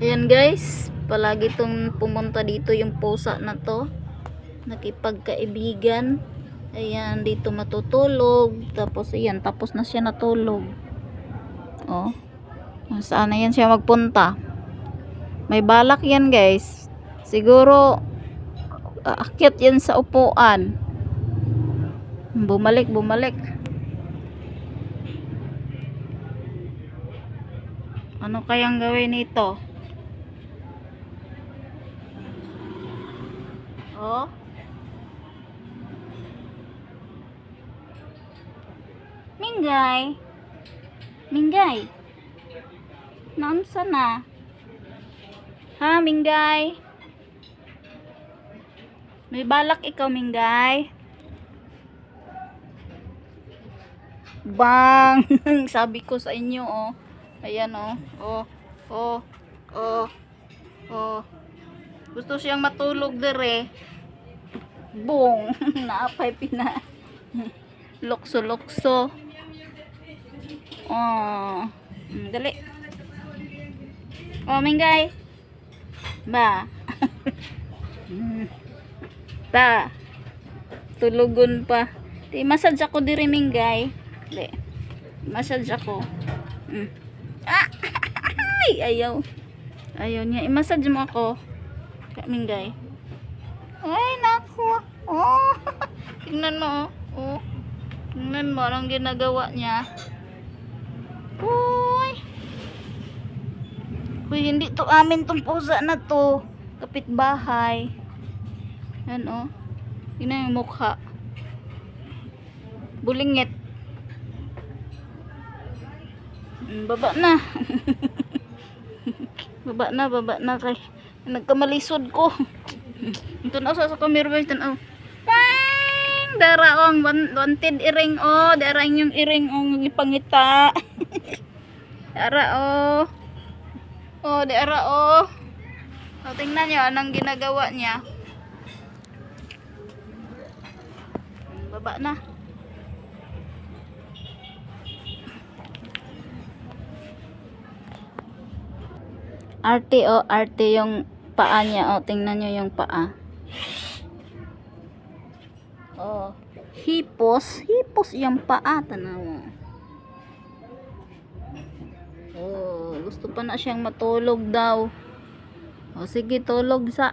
Ayan guys, palagi tong pumunta dito yung pusa na to. Nakipagkaibigan. Ayan, dito matutulog. Tapos ayan, tapos na siya natulog. Oh. Saan na yan siya magpunta? May balak yan guys. Siguro aakyat yan sa upuan. Bumalik, bumalik. Ano kayang gawin nito? Oh. Mingay. Mingay. Naunsa na? Ha, Mingay? May balak ikaw, Mingay? Bang! Sabi ko sa inyo, oh. Ayan, oh. Oh, oh, oh, oh. Gusto siyang matulog dire. Bong! Naapay pina. Lokso-lokso. Oh. Mm, Dali. Oh, Mingay. Ba. Ta. Tulugon pa. Di massage ako diri Mingay. Di. Massage ako. Mm. Ah! Ay, ayaw. Ayaw niya. I-massage mo ako. Mingay. Ay, naku. Oh. Tingnan mo. Oh. oh. Tingnan mo anong ginagawa niya. Uy. Uy, hindi to amin tong pusa na to. Kapitbahay. Yan oh. Tingnan yung mukha. Bulingit. Mm, Baba na. baba na, baba na kay nagkamalisod ko. Na sa sa camera guys, tanaw. Pang! Dara oh, ang wan- wanted iring oh, dara yung iring oh, ng ipangita. dara oh. Oh, dara oh. Oh, tingnan niyo anong ginagawa niya. Baba na. Arte o arte yung paa niya. O, tingnan nyo yung paa. Oh, hipos. Hipos yung paa. Tanaw mo. Oh, gusto pa na siyang matulog daw. O, sige, tulog sa.